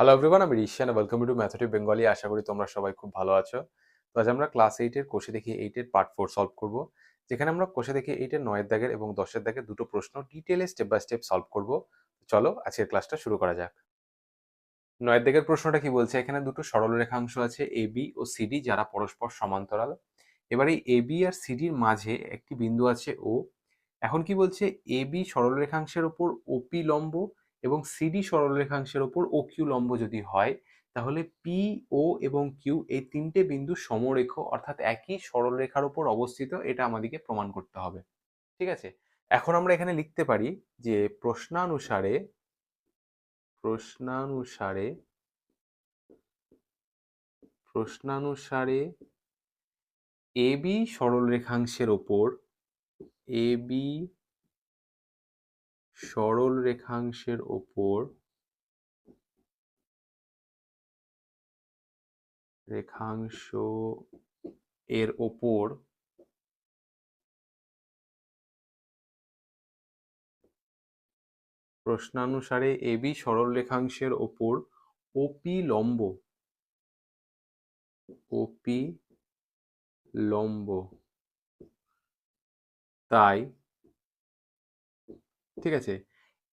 Hello everyone আমি Rishan welcome to mathematic Bengali আশা করি তোমরা সবাই খুব ভালো আছো। তো আজ আমরা ক্লাস এইটের কোষে দেখি এইটের পার্ট ফোর সলভ করব। যেখানে আমরা কোষে দেখি এইটের নয়ের দাগের এবং দশের দাগের দুটো প্রশ্ন ডিটেলে স্টেপ বাই স্টেপ সলভ করব। চলো আজকের ক্লাসটা শুরু করা যাক। নয়ের দাগের প্রশ্নটা কি বলছে? এখানে দুটো সরল রেখাংশ আছে এ বি ও সিডি যারা পরস্পর সমান্তরাল। এবার এই এ বি আর সিডির মাঝে একটি বিন্দু আছে ও এখন কি বলছে? এ বি সরল রেখাংশের ওপর ওপি লম্ব এবং সিডি সরলরেখাংশের ওপর ও কিউ লম্ব যদি হয়, তাহলে পি ও এবং কিউ এই তিনটে বিন্দু সমরেখ অর্থাৎ একই সরলরেখার ওপর অবস্থিত, এটা আমাদেরকে প্রমাণ করতে হবে। ঠিক আছে? এখন আমরা এখানে লিখতে পারি যে প্রশ্নানুসারে প্রশ্নানুসারে প্রশ্নানুসারে এবি সরলরেখাংশের ওপর এ বি সরল রেখাংশের ওপর রেখাংশ এর ওপর প্রশ্নানুসারে এবি সরল রেখাংশের ওপর ওপি লম্ব। ওপি লম্ব। তাই ঠিক আছে?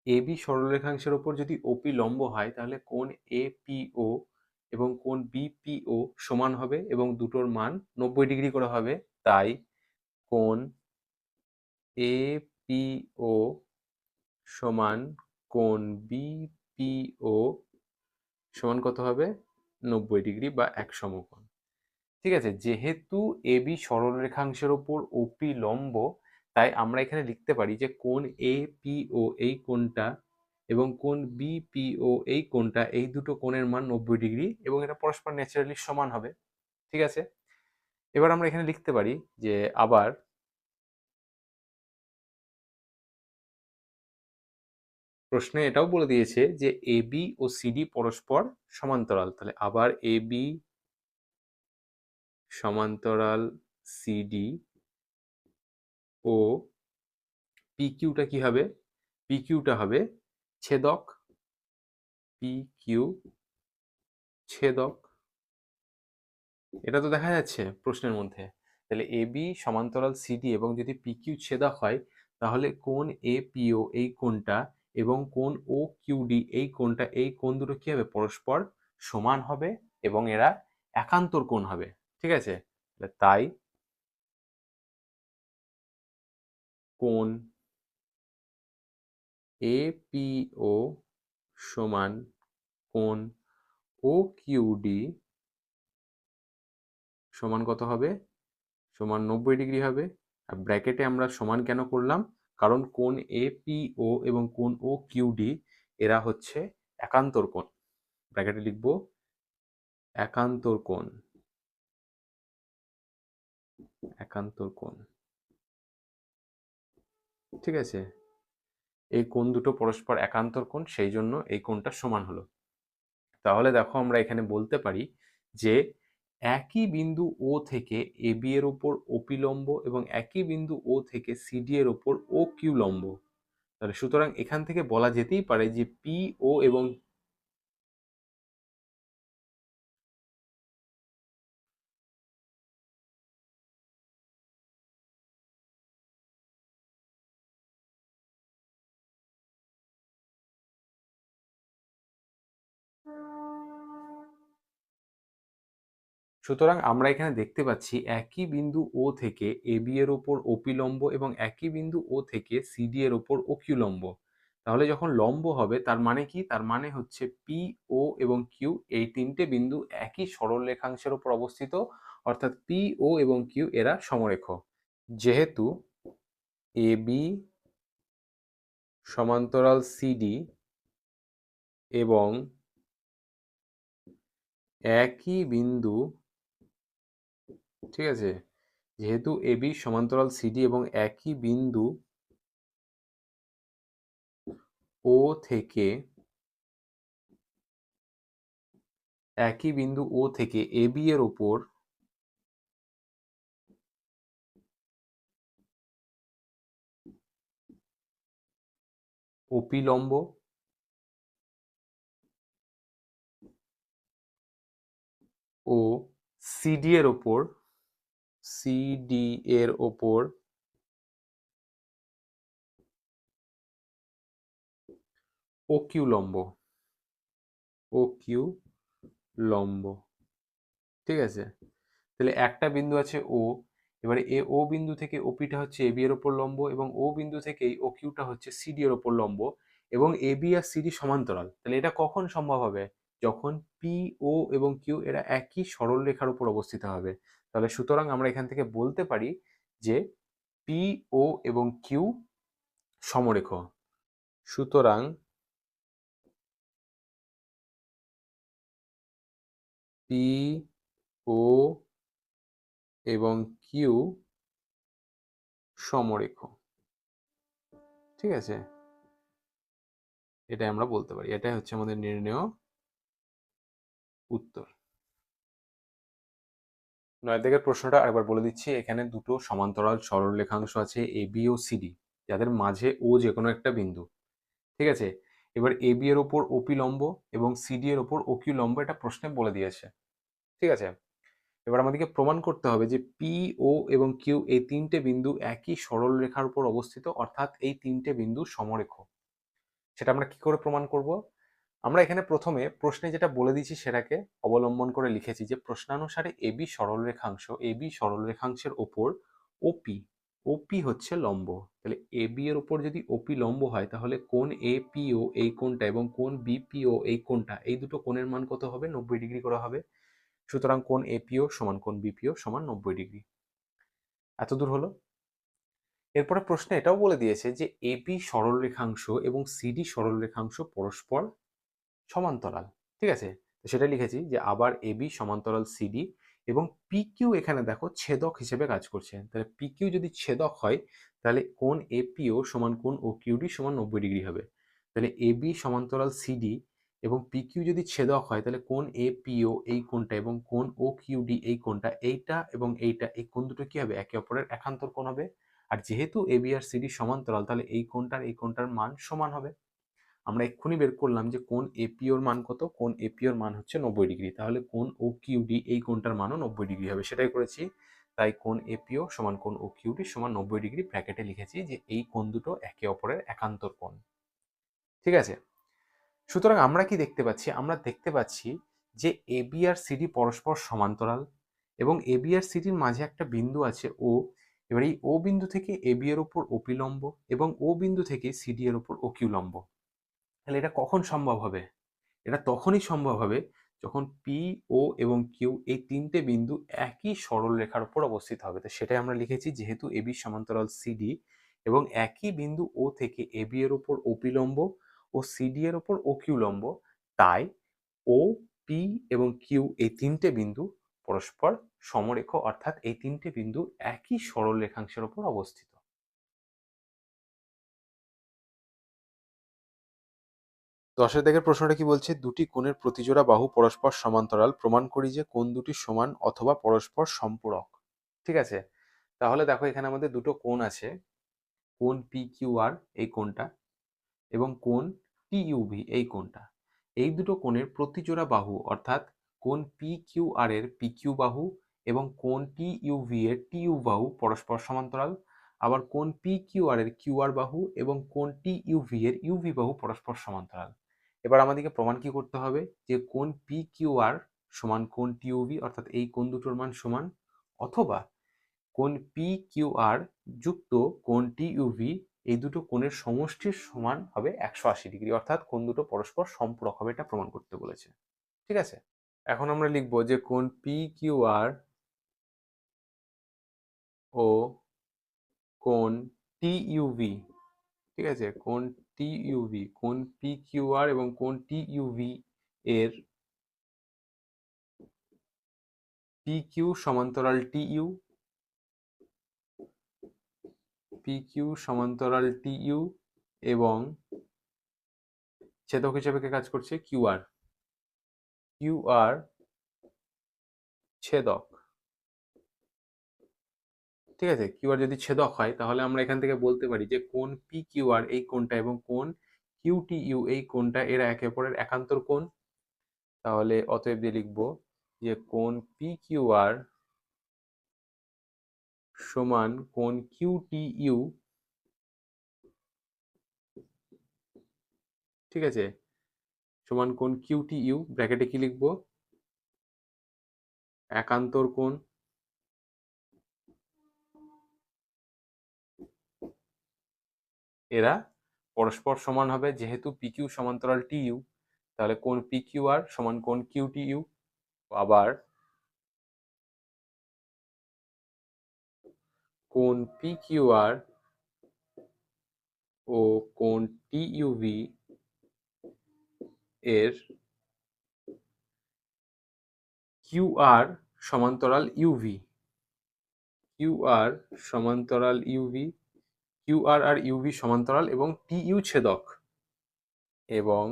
এ বি সরলরেখাংশের ওপর যদি ওপি লম্ব হয়, তাহলে কোন এ পি ও এবং কোণ বিপিও সমান হবে এবং দুটোর মান নব্বই ডিগ্রি করে হবে। তাই কোন এ পি ও সমান কোণ বিপিও সমান কত হবে? নব্বই ডিগ্রি বা এক সমকোণ। ঠিক আছে? যেহেতু এ বি সরলরেখাংশের ওপর ওপি লম্ব তাই আমরা এখানে লিখতে পারি যে কোন এ পি ও এই কোণটা এবং কোন বি পি ও এই কোণটা, এই দুটো কোণের মান নব্বই ডিগ্রি এবং এটা পরস্পর ন্যাচারালি সমান হবে। ঠিক আছে? এবার আমরা এখানে লিখতে পারি যে আবার প্রশ্নে এটাও বলে দিয়েছে যে এ বি ও সিডি পরস্পর সমান্তরাল। তাহলে আবার এ বি সমান্তরাল সিডি ও পি কিউটা কি হবে? পি কিউটা হবে ছেদক পি কিউ ছেদক এটা তো দেখা যাচ্ছে প্রশ্নের মধ্যে। তাহলে এ বি সমান্তরাল সিডি এবং যদি পি কিউ ছেদক হয়, তাহলে কোন এ পিও এই কোনটা এবং কোন ও কিউডি এই কোনটা এই কোন দুটো কি হবে? পরস্পর সমান হবে এবং এরা একান্তর কোণ হবে। ঠিক আছে? তাই কোণ এপিও সমান কোণ ও কিউডি সমান কত হবে? সমান নব্বই ডিগ্রি হবে। আর ব্র্যাকেটে আমরা সমান কেন করলাম? কারণ কোণ এপিও এবং কোণ ও কিউডি এরা হচ্ছে একান্তর কোণ। ব্র্যাকেটে লিখব একান্তর কোণ। একান্তর কোণ। ঠিক আছে? এই কোণ দুটো পরস্পর একান্তর কোণ, সেই জন্য এই কোণটা সমান হলো। তাহলে দেখো আমরা এখানে বলতে পারি যে একই বিন্দু ও থেকে এ বি এর ওপর ওপি লম্ব এবং একই বিন্দু ও থেকে সিডি এর ওপর ও কিউ লম্ব। তাহলে সুতরাং এখান থেকে বলা যেতেই পারে যে পি ও এবং সুতরাং আমরা এখানে দেখতে পাচ্ছি একই বিন্দু ও থেকে এ বি এর ওপর ওপি লম্ব এবং একই বিন্দু ও থেকে সিডি এর ওপর ও কিউ লম্ব। তাহলে যখন লম্ব হবে, তার মানে কি? তার মানে হচ্ছে পি ও এবং কিউ এই তিনটে বিন্দু একই সরল রেখাংশের ওপর অবস্থিত, অর্থাৎ পি ও এবং কিউ এরা সমরেখ। যেহেতু এ বি সমান্তরাল সিডি এবং একই বিন্দু ঠিক আছে? যেহেতু এবি সমান্তরাল সিডি এবং একই বিন্দু ও থেকে একই বিন্দু ও থেকে এবি এর ওপর ওপি লম্ব ও সিডি এর ওপর সিডি এর ওপর ও কিউ লম্ব ও কিউ লম্ব ঠিক আছে? তাহলে একটা বিন্দু আছে ও এবারে এ ও বিন্দু থেকে ওপিটা হচ্ছে এবি এর ওপর লম্ব এবং ও বিন্দু থেকেই ও কিউটা হচ্ছে সিডি এর ওপর লম্ব এবং এবি আর সিডি সমান্তরাল। তাহলে এটা কখন সম্ভব হবে? যখন পি ও এবং কিউ এরা একই সরল রেখার উপর অবস্থিত হবে। তাহলে সুতরাং আমরা এখান থেকে বলতে পারি যে পি ও এবং কিউ সমরেখ। সুতরাং পি ও এবং কিউ সমরেখ। ঠিক আছে? এটাই আমরা বলতে পারি। এটাই হচ্ছে আমাদের নির্ণয় উত্তর। নয় দিকের প্রশ্নটা আরেকবার বলে দিচ্ছি। এখানে দুটো সমান্তরাল সরল রেখাংশ আছে এ বি ও সিডি যাদের মাঝে ও যে কোনো একটা বিন্দু। ঠিক আছে? এবার এ বি এর ওপর ওপি লম্ব এবং সিডি এর ওপর ওকিউ লম্ব এটা প্রশ্নে বলে দিয়েছে। ঠিক আছে? এবার আমাদেরকে প্রমাণ করতে হবে যে পি ও এবং কিউ এই তিনটে বিন্দু একই সরল রেখার উপর অবস্থিত, অর্থাৎ এই তিনটে বিন্দু সমরেখ। সেটা আমরা কি করে প্রমাণ করব? আমরা এখানে প্রথমে প্রশ্নে যেটা বলে দিয়েছি সেটাকে অবলম্বন করে লিখেছি যে প্রশ্নানুসারে এবি রেখাংশ এবি সরল রেখাংশের ওপর ওপি ওপি হচ্ছে লম্ব। তাহলে এ বি এর উপর যদি ওপি লম্ব হয়, তাহলে কোন এ এপিও এই কোণটা এবং কোন বিপিও এই কোণটা, এই দুটো কোণের মান কত হবে? নব্বই ডিগ্রি করা হবে। সুতরাং কোন এপিও সমান কোন বিপিও সমান নব্বই ডিগ্রি। এত দূর হলো? এরপরে প্রশ্নে এটাও বলে দিয়েছে যে এবি সরল রেখাংশ এবং সিডি সরল রেখাংশ পরস্পর সমান্তরাল, ঠিক আছে? তো সেটা লিখেছি যে আবার এবি সমান্তরাল সিডি এবং পিকিউ এখানে দেখো ছেদক হিসেবে কাজ করছে। তাহলে পিকিউ যদি ছেদক হয়, তাহলে কোন এপিও সমান কোন ও কিউডি সমান নব্বই ডিগ্রি হবে। তাহলে এবি সমান্তরাল সিডি এবং পিকিউ যদি ছেদক হয়, তাহলে কোন এপিও এই কোনটা এবং কোন ও কিউডি এই কোনটা এইটা এবং এইটা, এই কোন দুটো কি হবে? একে অপরের একান্তর কোণ হবে। আর যেহেতু এবি আর সিডি সমান্তরাল, তাহলে এই কোনটার এই কোনটার মান সমান হবে। আমরা এক্ষুনি বের করলাম যে কোন এপিওর মান কত, কোন এপিওর মান হচ্ছে নব্বই ডিগ্রি। তাহলে কোন ও কিউডি এই কোনটার মানও নব্বই ডিগ্রি হবে, সেটাই করেছি। তাই কোন এপিও সমান কোন ও কিউডি সমান নব্বই ডিগ্রি ব্র্যাকেটে লিখেছি যে এই কোণ দুটো একে অপরের একান্তর কোণ। ঠিক আছে? সুতরাং আমরা কি দেখতে পাচ্ছি? আমরা দেখতে পাচ্ছি যে এবি আর সিডি পরস্পর সমান্তরাল এবং এবি আর সিডির মাঝে একটা বিন্দু আছে ও এবার এই ও বিন্দু থেকে এবি এর উপর ওপি লম্ব এবং ও বিন্দু থেকে সিডি এর উপর ও কিউ লম্ব তাহলে এটা কখন সম্ভব হবে? এটা তখনই সম্ভব হবে যখন পি ও এবং কিউ এই তিনটে বিন্দু একই সরল রেখার উপর অবস্থিত হবে। তো সেটাই আমরা লিখেছি যেহেতু এবি সমান্তরাল সিডি এবং একই বিন্দু ও থেকে এবি এর উপর ওপি লম্ব ও সিডি এর উপর ও কিউ লম্ব। তাই ও পি এবং কিউ এই তিনটে বিন্দু পরস্পর সমরেখ অর্থাৎ এই তিনটে বিন্দু একই সরল রেখাংশের উপর অবস্থিত। দশের দেখের প্রশ্নটা কি বলছে? দুটি কোণের প্রতিজোড়া বাহু পরস্পর সমান্তরাল। প্রমাণ করি যে কোন দুটি সমান অথবা পরস্পর সম্পূরক। ঠিক আছে? তাহলে দেখো এখানে আমাদের দুটো কোণ আছে। কোণ পি কিউ আর এই কোণটা এবং কোণ টি ইউভি এই কোণটা। এই দুটো কোণের প্রতিজোড়া বাহু অর্থাৎ কোণ পি কিউ আর এর পি কিউ বাহু এবং কোণ টি ইউভি এর টি ইউ বাহু পরস্পর সমান্তরাল। আবার কোণ পি কিউ আর এর কিউ আর বাহু এবং কোণ টি ইউভি এর ইউভি বাহু পরস্পর সমান্তরাল। এবার আমাদেরকে প্রমাণ কি করতে হবে? যে কোন পি কিউ আর সমান কোণ টি ইউভি অর্থাৎ এই কোন দুটোর মান সমান? অথবা কোন পি কিউ আর যুক্ত কোন টি ইউভি এই দুটো কোণের সমষ্টির সমান হবে একশো আশি ডিগ্রি অর্থাৎ কোন দুটো পরস্পর সম্পূরক হবে এটা প্রমাণ করতে বলেছে। ঠিক আছে? এখন আমরা লিখব যে কোন পি কিউ আর ও কোন টি ইউভি ঠিক আছে? কোণ টি ইউভি কোণ পি কিউ আর এবং কোন টি ইউভি এর পি কিউ সমান্তরাল টি ইউ পি কিউ সমান্তরাল টি ইউ এবং ছেদক হিসেবে কে কাজ করছে? কিউ আর কিউ আর ছেদক। ঠিক আছে? কিউ আর যদি ছেদক হয়, তাহলে আমরা এখান থেকে বলতে পারি যে কোন পি কিউ আর এই কোনটা এবং কোন কিউ টি ইউ এই কোনটা এরা একে অপরের একান্তর কোন তাহলে অতএব দিয়ে লিখব যে কোন পি কিউ আর সমান কোন কিউ টি ইউ ঠিক আছে? সমান কোন কিউ টি ইউ ব্র্যাকেটে কি লিখব? একান্তর কোণ। এরা পরস্পর সমান হবে, যেহেতু পি কিউ সমান্তরাল টি ইউ তাহলে কোন পি কিউ আর সমান কোন কিউ টি ইউ আবার কোন পি কিউ আর ও কোন টি ইউভি এর কিউ আর সমান্তরাল ইউভি কিউ আর সমান্তরাল ইউভি কিউ আর ইউভি সমান্তরাল এবং টি ইউ ছেদক এবং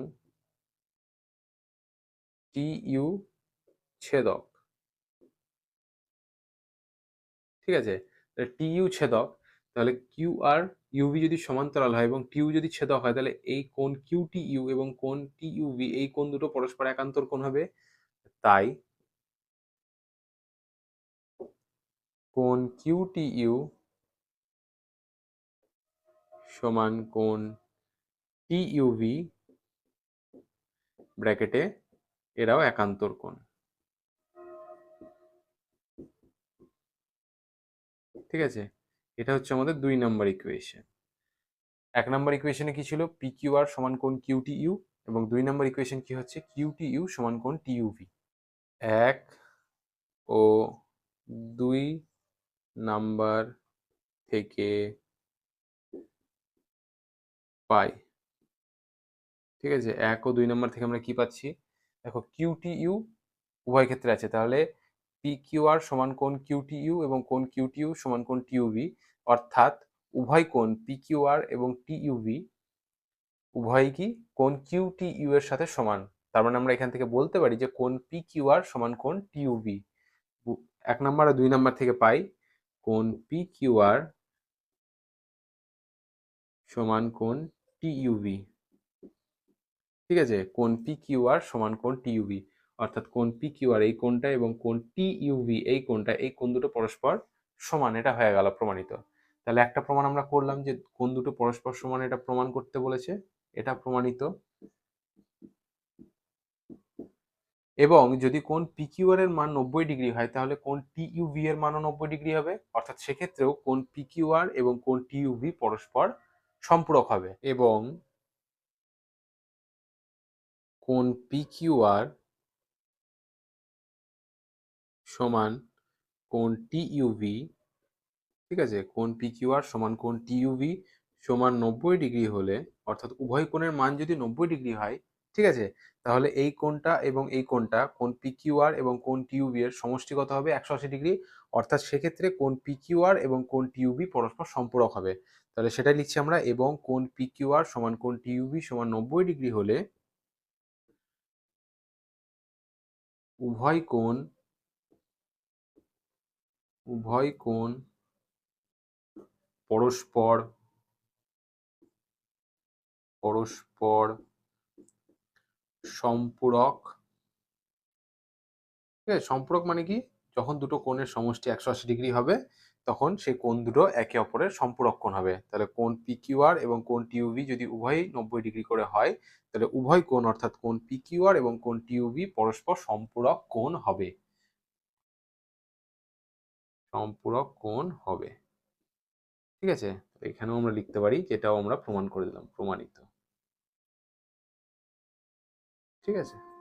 টি ইউ ছেদক। ঠিক আছে? টি ইউ ছেদক, তাহলে কিউ আর ইউভি যদি সমান্তরাল হয় এবং টিউ যদি ছেদক হয়, তাহলে এই কোন কিউ টি ইউ এবং কোন টি ইউভি এই কোন দুটো পরস্পর একান্তর কোন হবে। তাই কোন কিউ টি ইউ সমান কোন টি ইউভি ব্র্যাকেটে এরাও একান্তর কোণ। ঠিক আছে? এটা হচ্ছে আমাদের দুই নম্বর ইকুয়েশন এক নম্বর ইকুয়েশনে কি ছিল? পি কিউ আর সমান কোণ কিউ টি ইউ এবং দুই নম্বর ইকুয়েশন কি হচ্ছে? কিউটি সমান কোণ টি ইউভি এক ও দুই নাম্বার থেকে পাই। ঠিক আছে? এক ও দুই নম্বর থেকে আমরা কি পাচ্ছি? দেখো কিউটি ইউ উভয় ক্ষেত্রে আছে। তাহলে পি কিউ আর সমান কোন কিউটি ইউ এবং কোন কিউটি ইউ সমান কোন টিউভি অর্থাৎ উভয় কোণ পি কিউ আর এবং টি ইউভি উভয়ই কি? কোন কিউটি ইউ এর সাথে সমান। তার মানে আমরা এখান থেকে বলতে পারি যে কোন পি কিউ আর সমান কোন টিউভি এক নম্বর আর দুই নম্বর থেকে পাই কোন পি কিউ আর সমান কোণ টি ইউভি ঠিক আছে? কোণ পি কিউ আর সমান কোণ টি ইউভি অর্থাৎ কোণ পি কিউ আর এই কোণটা এবং কোণ টি ইউভি এই কোণটা, এই কোণ দুটো পরস্পর সমান, এটা হয়ে গেল প্রমাণিত। তাহলে একটা প্রমাণ আমরা করলাম যে কোন দুটো পরস্পর সমান, এটা প্রমাণ করতে বলেছে, এটা প্রমাণিত। এবং যদি কোণ পিকিউআর এর মান নব্বই ডিগ্রি হয়, তাহলে কোণ টিইউভি এর মানও নব্বই ডিগ্রি হবে। অর্থাৎ সেক্ষেত্রেও কোণ পিকিউআর এবং কোণ টিইউভি পরস্পর সম্পূরক হবে এবং কোণ পিকিউআর সমান কোণ টিইউভি, ঠিক আছে? কোণ পিকিউআর সমান কোণ টিইউভি সমান নব্বই ডিগ্রি হলে, অর্থাৎ উভয় কোণের মান যদি নব্বই ডিগ্রি হয়, ঠিক আছে? তাহলে এই কোণটা এবং এই কোণটা কোণ পিকিউআর এবং কোণ টিউবি এর সমষ্টিগত হবে একশো আশি ডিগ্রি, অর্থাৎ সেক্ষেত্রে কোণ পিকিউআর এবং কোণ টিউবি পরস্পর সম্পূরক হবে। তাহলে সেটাই লিখছি আমরা এবং কোণ পিকিউআর সমান কোণ টিউবি সমান নব্বই ডিগ্রি হলে উভয় কোণ উভয় কোণ পরস্পর পরস্পর সম্পূরক, ঠিক আছে? সম্পূরক মানে কি? যখন দুটো কোণের সমষ্টি একশো আশি ডিগ্রি হবে তখন সেই কোণ দুটো একে অপরের সম্পূরক কোণ হবে। তাহলে কোণ পিকিউআর এবং কোণ টিউভি যদি উভয়ই নব্বই ডিগ্রি করে হয়, তাহলে উভয় কোণ অর্থাৎ কোণ পিকিউআর এবং কোণ টিউভি পরস্পর সম্পূরক কোণ হবে। সম্পূরক কোণ হবে। ঠিক আছে? এখানেও আমরা লিখতে পারি, যেটাও আমরা প্রমাণ করে দিলাম, প্রমাণিত। ঠিক আছে?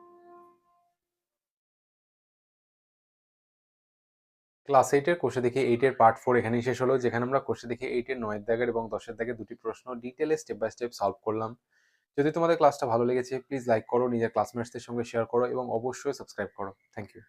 ক্লাস এইটের কোষে দেখে এইটের পার্ট ফোর এখানেই শেষ হলো, যেখানে আমরা কোষে দেখে এইটের নয়ের দাগের এবং দশের দাগের দুটি প্রশ্ন ডিটেলে স্টেপ বাই স্টেপ সলভ করলাম। যদি তোমাদের ক্লাসটা ভালো লেগেছে প্লিজ লাইক করো, নিজের ক্লাসমেটসদের সঙ্গে শেয়ার করো এবং অবশ্যই সাবস্ক্রাইব করো। Thank you